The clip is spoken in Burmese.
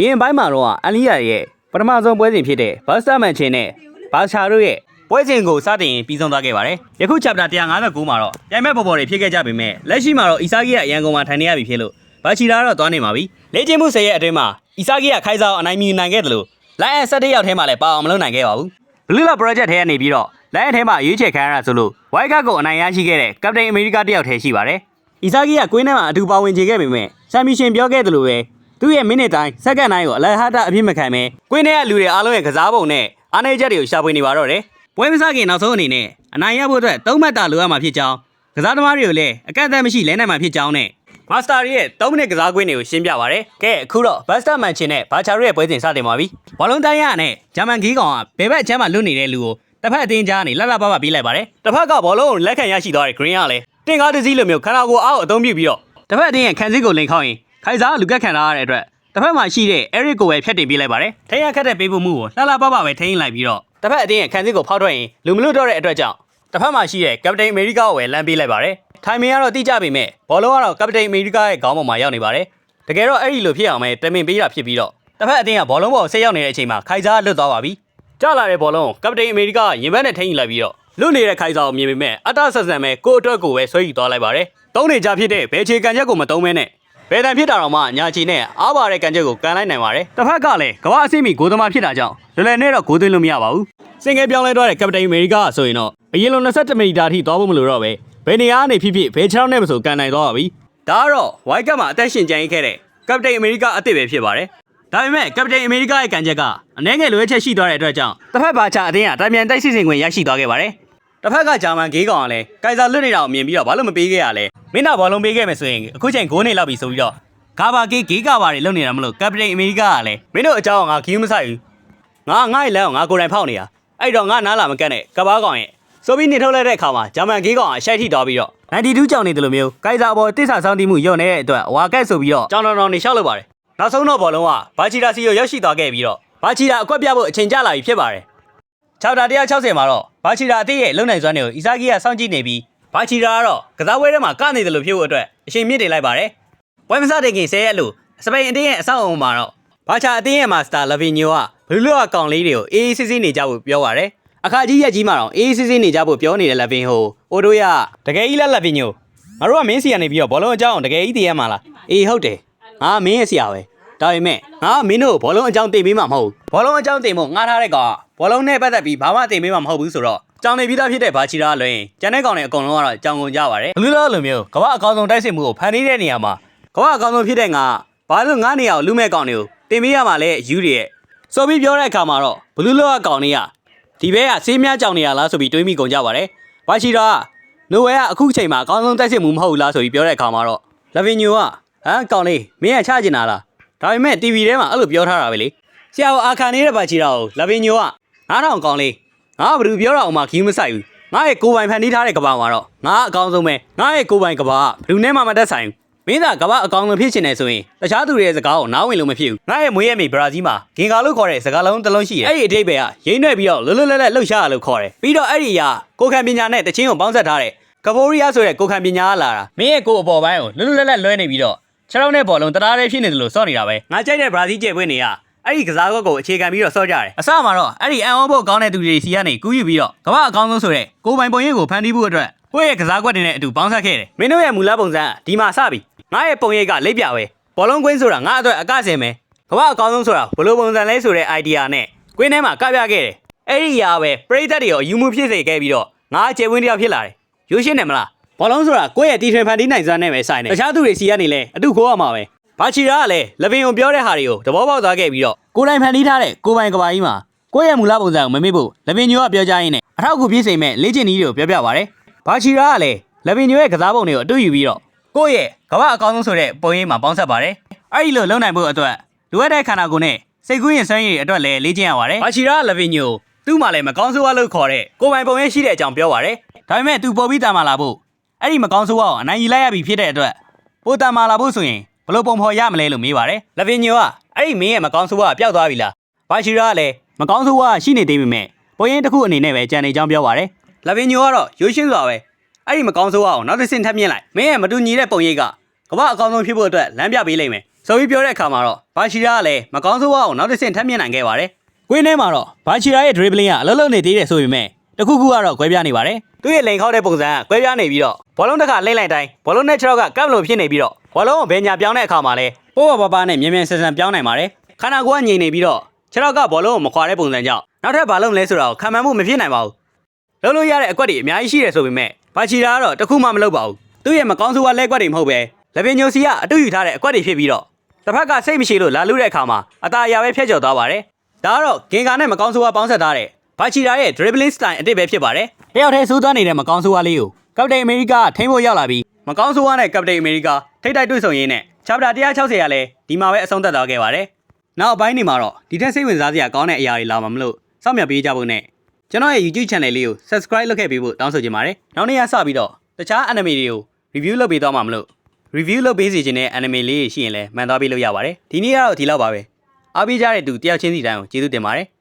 ဒီရင်ပိုင်းမှာတော့အန်လီယာရဲ့ပထမဆုံးပွဲစဉ်ဖြစ်တဲ့ဘာစတာမန်ချင်းနဲ့ဘာချာတို့ရဲ့ပွဲစဉ်ကိုစတင်ပြီးဆုံးသွားခဲ့ပါတယ်ယခု chapter 159မှာတော့ပြိုင်မဲ့ပေါ်ပေါ်တွေဖြစ်ခဲ့ကြပေမဲ့လက်ရှိမှာတော့အီဆာဂီယာရန်ကုန်မှာထိုင်နေရပြီဖြစ်လို့ဘာချီလာတော့သွားနေပါပြီလေ့ကျင့်မှုဆယ်ရက်အတွင်းမှာအီဆာဂီယာခိုင်ဆောင်အနိုင်မြင်နိုင်ခဲ့တယ်လို့လိုင်းအဆက်တစ်ယောက်ထဲမှာလည်းပါအောင်မလုပ်နိုင်ခဲ့ပါဘူးဘလူးလာ project ထဲကနေပြီးတော့လိုင်းအထဲမှာရွေးချယ်ခံရတာဆိုလို့ဝိုက်ကတ်ကိုအနိုင်ရရှိခဲ့တဲ့ကပတိန်အမေရိကတယောက်ထဲရှိပါတယ်။အီဆာဂီကကွင်းထဲမှာအတူပါဝင်ချေခဲ့ပေမဲ့ဆမ်မီရှင်ပြောခဲ့သလိုပဲ သူ့ရဲ့မိနစ်တိုင်းစက္ကန့်တိုင်းကိုအလဟတာအပြစ်မခံပဲကွင်းထဲကလူတွေအားလုံးရဲ့ကစားပုံနဲ့အားနေချက်တွေကိုရှာဖွေနေပါတော့တယ်။ပွဲမစခင်နောက်ဆုံးအနေနဲ့အနိုင်ရဖို့အတွက်သုံးမှတ်တာလိုအပ်မှာဖြစ်ကြောင်းကစားသမားတွေကိုလည်းအကန့်အသတ်မရှိလဲနိုင်မှာဖြစ်ကြောင်းနဲ့မာစတာရဲ့3မိနစ်ကစားကွင်းတွေကိုရှင်းပြပါရယ်။ကဲအခုတော့ဘတ်စတာမန်ချင်နဲ့ဘာချာရိုရဲ့ပွဲစဉ်စတင်ပါပြီ။ဘောလုံးတိုင်းရနဲ့ဂျာမန်ဂီးကောင်ကဘယ်ဘက်အချမ်းမှာလွတ်နေတဲ့လူကိုတစ်ဖက်အတင်းကြားကနေလှလှပပပြေးလိုက်ပါတယ်။တစ်ဖက်ကဘောလုံးကိုလက်ခံရရှိသွားတဲ့ Green ကလည်းတင်ကားတစ်စီးလိုမျိုးခန္ဓာကိုယ်အောက်အသုံးပြုပြီးတော့တစ်ဖက်အတင်းရဲ့ခံစည်းကိုလိန်ခေါက်ရင် ခိုင်စားကလူကက်ခံထားရတဲ့အတွက်တစ်ဖက်မှာရှိတဲ့ Eric ကိုပဲဖြတ်တင်ပြေးလိုက်ပါတယ်။ထိန်းရခတ်တဲ့ပေးဖို့မှုကိုလှလှပပပဲထိန်းလိုက်ပြီးတော့တစ်ဖက်အတင်းရဲ့ခံစည်းကိုဖောက်ထွက်ရင်လူမလွတ်တော့တဲ့အတွက်ကြောင့်တစ်ဖက်မှာရှိတဲ့ Captain America ကိုပဲလမ်းပေးလိုက်ပါတယ်။ထိုင်မင်ကတော့တိကျပေမဲ့ဘောလုံးကတော့ Captain America ရဲ့ခေါင်းပေါ်မှာရောက်နေပါတယ်။တကယ်တော့အဲ့ဒီလိုဖြစ်အောင်ပဲတမင်ပေးတာဖြစ်ပြီးတော့တစ်ဖက်အတင်းကဘောလုံးပေါ်ဆက်ရောက်နေတဲ့အချိန်မှာခိုင်စားလွတ်သွားပါပြီ။ကြာလာတဲ့ဘောလုံးကို Captain America ကရင်ဘတ်နဲ့ထိန်းယူလိုက်ပြီးတော့လွတ်နေတဲ့ခိုင်စားကိုမြင်ပေမဲ့အတဆဆန်ပဲကိုယ့်အတွက်ကိုပဲဆွဲယူသွားလိုက်ပါတယ်။သုံးနေကြဖြစ်တဲ့ဘယ်ချေကန်ချက်ကိုမသုံးမဲနဲ့ ဘယ်တန်ဖြစ်တာတော့မှညာချီနဲ့အားပါတဲ့ကန်ချက်ကိုကန်လိုက်နိုင်ပါတယ်။တစ်ဖက်ကလည်းကမ္ဘာအဆင့်မီဂိုးသမားဖြစ်တာကြောင့်လွယ်လွယ်နဲ့တော့ဂိုးသွင်းလို့မရပါဘူး။စင်ကဲပြောင်းလဲသွားတဲ့ကပတိန်အမေရိကဆိုရင်တော့အရင်လို21မီတာထိသွားဖို့မလိုတော့ပဲဘယ်နေရာကနေဖြစ်ဖြစ်ဘယ်ချောင်းနဲ့မဆိုကန်နိုင်သွားပါပြီ။ဒါကတော့ဝိုက်ကတ်မှာအသက်ရှင်ကျန်ရခဲ့တဲ့ကပတိန်အမေရိကအစ်စ်ပဲဖြစ်ပါတယ်။ဒါပေမဲ့ကပတိန်အမေရိကရဲ့ကန်ချက်ကအနည်းငယ်လွဲချက်ရှိသွားတဲ့အတွက်ကြောင့်တစ်ဖက်ဘာချအတင်းကတံမြန်တိုက်စစ်စင်ခွင့်ရရှိသွားခဲ့ပါတယ်။ တစ်ဖက်ကဂျာမန်ဂေးကောင်ကလည်းကင်ဆာလွတ်နေတာကိုမြင်ပြီးတော့ဘာလို့မပေးခဲ့ရလဲ။မင်းတော့ဘောလုံးပေးခဲ့မယ်ဆိုရင်အခုချိန်9နှစ်လောက်ပြီဆိုပြီးတော့ဂါဘာဂေးဂေးကာဘာတွေလုပ်နေတာမလို့ကပတိန်အမေရိကကလည်းမင်းတို့အကြောင်းကငါခီးမဆိုင်ဘူး။ငါငါ့ရဲ့လမ်းကိုငါကိုယ်တိုင်ဖောက်နေတာ။အဲ့တော့ငါနားလာမကန့်နဲ့ကဘာကောင်ရဲ့ဆိုပြီးနေထုတ်လိုက်တဲ့အခါမှာဂျာမန်ဂေးကောင်အရှိုက်ထိတော်ပြီးတော့92ကြောင်နေတယ်လို့မျိုးကင်ဆာဘော်တိဆာဆောင်းတီးမှုညော့နေတဲ့အတွက်ဝါကက်ဆိုပြီးတော့ကြောင်တော်တော်နေလျှောက်လုပ်ပါတယ်။နောက်ဆုံးတော့ဘောလုံးကဘာချီတာစီကိုရောက်ရှိသွားခဲ့ပြီးတော့ဘာချီတာအကွက်ပြဖို့အချိန်ကျလာပြီဖြစ်ပါတယ်။ ချောက်တာ160မှာတော့ဘာချီတာအသေးရဲ့လုံနိုင်စွမ်းတွေကိုအီဆာဂီကစောင့်ကြည့်နေပြီးဘာချီတာကတော့ကစားပွဲထဲမှာကနေတယ်လို့ဖြစ်ဖို့အတွက်အချိန်မြင့်တင်လိုက်ပါတယ်။ပွဲမစတဲ့ခင်ဆဲရက်လို့စပိန်အတင်းရဲ့အဆောက်အအုံမှာတော့ဘာချာအတင်းရဲ့မာစတာလဗီညိုကဘလူးလော့အကောင်လေးတွေကိုအေးအေးဆေးဆေးနေကြဖို့ပြောပါတယ်။အခါကြီးရက်ကြီးမှာတော့အေးအေးဆေးဆေးနေကြဖို့ပြောနေတဲ့လဗင်ဟိုအိုဒိုရတကယ်ကြီးလက်လဗီညိုငါတို့ကမင်းစီကနေပြီးတော့ဘောလုံးအကြောင်းတကယ်ကြီးတည်ရမှာလားအေးဟုတ်တယ်ငါမင်းရဲ့ဆရာပဲဒါပေမဲ့ငါမင်းတို့ဘောလုံးအကြောင်းတင်ပေးမှာမဟုတ်ဘူးဘောလုံးအကြောင်းတင်ဖို့ငါထားတဲ့ကောင်က ဘောလုံးနဲ့ပတ်သက်ပြီးဘာမှတင်ပေးမှာမဟုတ်ဘူးဆိုတော့ကြောင်နေပြီးသားဖြစ်တဲ့ဘာချီရာလွင်ကျန်တဲ့ကောင်တွေအကုန်လုံးကတော့ကြောင်ကုန်ကြပါတယ်ဘလူးလော့လိုမျိုးကမ္ဘာအကောင်းဆုံးတိုက်စစ်မှုကိုဖန်တီးတဲ့နေရာမှာကမ္ဘာအကောင်းဆုံးဖြစ်တဲ့ငါဘာလို့ငါနေရာကိုလူမဲ့ကောင်တွေကိုတင်ပေးရမှာလဲယူတွေရဲ့ဆိုပြီးပြောတဲ့အခါမှာတော့ဘလူးလော့အကောင်တွေကဒီဘက်ကဆေးများကြောင်နေရလားဆိုပြီးတွေးမိကုန်ကြပါတယ်ဘာချီရာကနိုဝဲကအခုချိန်မှာအကောင်းဆုံးတိုက်စစ်မှုမဟုတ်ဘူးလားဆိုပြီးပြောတဲ့အခါမှာတော့လဗင်ညိုကဟမ်ကောင်လေးမင်းကချကျင်တာလားဒါပေမဲ့ TV ထဲမှာအဲ့လိုပြောထားတာပဲလေဆရာကအာခန်နေတဲ့ပါချီတာကိုလဗင်ညိုက 9000ကောင်လေးငါကဘယ်သူပြောတာအောင်မှခီးမဆိုင်ဘူးငါရဲ့ကိုယ်ပိုင်ဖန်တီးထားတဲ့ကဘာမှာတော့ငါအကောင်းဆုံးပဲငါရဲ့ကိုယ်ပိုင်ကဘာကဘယ်သူနဲ့မှမတက်ဆိုင်ဘူးမင်းသာကဘာအကောင်းဆုံးဖြစ်ချင်တယ်ဆိုရင်တခြားသူတွေရဲ့စကားကိုနားဝင်လို့မဖြစ်ဘူးငါရဲ့မွေးရမိဘရာဇီးမှာဂင်ကာလို့ခေါ်တဲ့စကားလုံးတစ်လုံးရှိတယ်အဲ့ဒီအတိတ်ပဲကရိမ့်နှဲ့ပြီးတော့လွတ်လွတ်လပ်လပ်လှုပ်ရှားရလို့ခေါ်တယ်ပြီးတော့အဲ့ဒီအရာကိုခံပညာနဲ့တချင်းကိုပေါင်းဆက်ထားတဲ့ကဘိုရီးယားဆိုတဲ့ကိုခံပညာကလာတာမင်းရဲ့ကိုအပေါ်ပိုင်းကိုလွတ်လွတ်လပ်လပ်လွှဲနေပြီးတော့ခြေထောက်နဲ့ဘောလုံးတရားရဲဖြစ်နေတယ်လို့စော့နေတာပဲငါကြိုက်တဲ့ဘရာဇီးကျယ်ပွင့်တွေက အဲ့ဒီကစားကွက်ကိုအခြေခံပြီးတော့စော့ကြတယ်အစမှာတော့အဲ့ဒီအန်အောဖို့ကောင်းတဲ့သူတွေစီကနေကူးယူပြီးတော့ကမ္ဘာအကောင်းဆုံးဆိုတဲ့ကိုပိုင်ပုံရိပ်ကိုဖန်တီးဖို့အတွက်ကိုယ့်ရဲ့ကစားကွက်တွေနဲ့အတူပေါင်းဆက်ခဲ့တယ်မင်းတို့ရဲ့မူလပုံစံကဒီမှာစပြီငါရဲ့ပုံရိပ်ကလိပ်ပြပဲဘောလုံးကွင်းဆိုတာငါအတွက်အကစင်ပဲကမ္ဘာအကောင်းဆုံးဆိုတာဘယ်လိုပုံစံလဲဆိုတဲ့ idea နဲ့ကွင်းထဲမှာကပြခဲ့တယ်အဲ့ဒီအရာပဲပရိသတ်တွေရောအယူမှုဖြစ်စေခဲ့ပြီးတော့ငါအခြေဝင်းတစ်ယောက်ဖြစ်လာတယ်ယူရှင်းတယ်မလားဘောလုံးဆိုတာကိုယ့်ရဲ့တီထွင်ဖန်တီးနိုင်စွမ်းနဲ့ပဲဆိုင်တယ်တခြားသူတွေစီကနေလည်းအတုခိုးရမှာပဲ ဘာချီရာကလည်းလဗင်ကိုပြောတဲ့ဟာတွေကိုသဘောပေါက်သွားခဲ့ပြီးတော့ကိုယ်တိုင်ဖန်တီးထားတဲ့ကိုယ်ပိုင်ကဘာကြီးမှာကိုယ့်ရဲ့မူလပုံစံကိုမမေ့ဖို့လဗင်ညိုကပြောကြရင်းနဲ့အထောက်အကူပြည့်စုံမဲ့လေ့ကျင့်နည်းတွေကိုပြောပြပါရတယ်ဘာချီရာကလည်းလဗင်ညိုရဲ့ကစားပုံတွေကိုအတူယူပြီးတော့ကိုယ့်ရဲ့ကဘာအကောင်းဆုံးဆိုတဲ့ပုံရိပ်မှာပေါင်းဆက်ပါတယ်အဲ့ဒီလိုလုပ်နိုင်ဖို့အတွက်လိုအပ်တဲ့ခန္ဓာကိုယ်နဲ့စိတ်ကူးရင်စွမ်းရည်တွေအတွက်လည်းလေ့ကျင့်ရပါတယ်ဘာချီရာကလဗင်ညိုသူ့မှာလည်းမကောင်းဆိုးဝါလို့ခေါ်တဲ့ကိုယ်ပိုင်ပုံရိပ်ရှိတဲ့အကြောင်းပြောပါတယ်ဒါပေမဲ့သူပေါ်ပြီးတာမှလာဖို့အဲ့ဒီမကောင်းဆိုးအောင်အနိုင်ယူလိုက်ရပြီဖြစ်တဲ့အတွက်ပိုတန်မာလာဖို့ဆိုရင်ဘ လို့ပုံဖော်ရမလဲလို့မေးပါတယ်လဗင်ညိုကအဲ့ဒီမင်းရဲ့မကောင်းဆိုးကပျောက်သွားပြီလားဘာချီရာကလည်းမကောင်းဆိုးကရှိနေသေးပေမဲ့ပုံရင်တစ်ခုအနေနဲ့ပဲကြံနေကြောင်းပြောပါတယ်လဗင်ညိုကတော့ရိုးရှင်းစွာပဲအဲ့ဒီမကောင်းဆိုးအောင်နောက်တစ်ဆင့်ထပ်မြင့်လိုက်မင်းရဲ့မတူညီတဲ့ပုံရိပ်ကကမ္ဘာအကောင်းဆုံးဖြစ်ဖို့အတွက်လမ်းပြပေးလိမ့်မယ်ဆိုပြီးပြောတဲ့အခါမှာတော့ဘာချီရာကလည်းမကောင်းဆိုးအောင်နောက်တစ်ဆင့်ထပ်မြင်နိုင်ခဲ့ပါတယ်ကွင်းထဲမှာတော့ဘာချီရာရဲ့ dribbling ကအလုံးလုံးနေသေးတယ်ဆိုပေမဲ့တခုခုကတော့ကွဲပြားနေပါတယ်သူ့ရဲ့လိန်ခောက်တဲ့ပုံစံကကွဲပြားနေပြီးတော့ဘောလုံးတစ်ခါလိမ့်လိုက်တိုင်းဘောလုံးနဲ့6ကကပ်လို့ဖြစ်နေပြီးတော့ ဘောလုံးကိုဘယ်ညာပြောင်းတဲ့အခါမှာလဲပိုးပါပါပါနဲ့မြင်မြန်ဆန်ဆန်ပြောင်းနိုင်ပါတယ်ခန္ဓာကိုယ်ကငြိမ်နေပြီးတော့6ကဘောလုံးကိုမခွာတဲ့ပုံစံကြောင့်နောက်ထပ်ဘာလုံးလဲဆိုတာကိုခံမှန်းမှုမဖြစ်နိုင်ပါဘူးလုံးလို့ရတဲ့အကွက်တွေအများကြီးရှိတယ်ဆိုပေမဲ့ဘာချီတာကတော့တစ်ခုမှမလုပ်ပါဘူးသူ့ရဲ့မကောင်းဆိုးကလက်ကွက်တွေမဟုတ်ပဲလက်ပင်ညိုစီကအတူယူထားတဲ့အကွက်တွေဖြစ်ပြီးတော့တစ်ဖက်ကစိတ်မရှိလို့လာလူတဲ့အခါမှာအตาအရာပဲဖျက်ကျော်သွားပါတယ်ဒါကတော့ဂင်ကာနဲ့မကောင်းဆိုးကပေါင်းဆက်ထားတဲ့ဘာချီတာရဲ့ dribbling style အတစ်ပဲဖြစ်ပါတယ်တယောက်တည်းစိုးသွားနေတဲ့မကောင်းဆိုးကလေးကိုကပတိန်အမေရိကကထိန်းဖို့ရောက်လာပြီးမကောင်းဆိုးကနဲ့ကပတိန်အမေရိကထိတ်တိုက်တွေ့ဆုံရင်းနဲ့ချာပတာ160ရလဲဒီမှာပဲအဆုံးသတ်သွားခဲ့ပါတယ်နောက်အပိုင်းနေမှာတော့ဒီထက်စိတ်ဝင်စားစရာကောင်းတဲ့အရာတွေလာမှာမလို့စောင့်မျှော်ပေးကြဖို့နဲ့ကျွန်တော်ရဲ့ YouTube channel လေးကို subscribe လုပ်ခဲ့ပေးဖို့တောင်းဆိုချင်ပါတယ်။နောက်နေ့ကစပြီးတော့တခြား anime တွေကို review လုပ်ပေးသွားမှာမလို့ review လုပ်ပေးစီခြင်းတဲ့ anime လေးရှိရင်လည်းမှန်သွားပေးလို့ရပါတယ်။ဒီနေ့ကတော့ဒီလောက်ပါပဲ။အားပေးကြတဲ့သူတယောက်ချင်းစီတိုင်းကိုကျေးဇူးတင်ပါတယ်။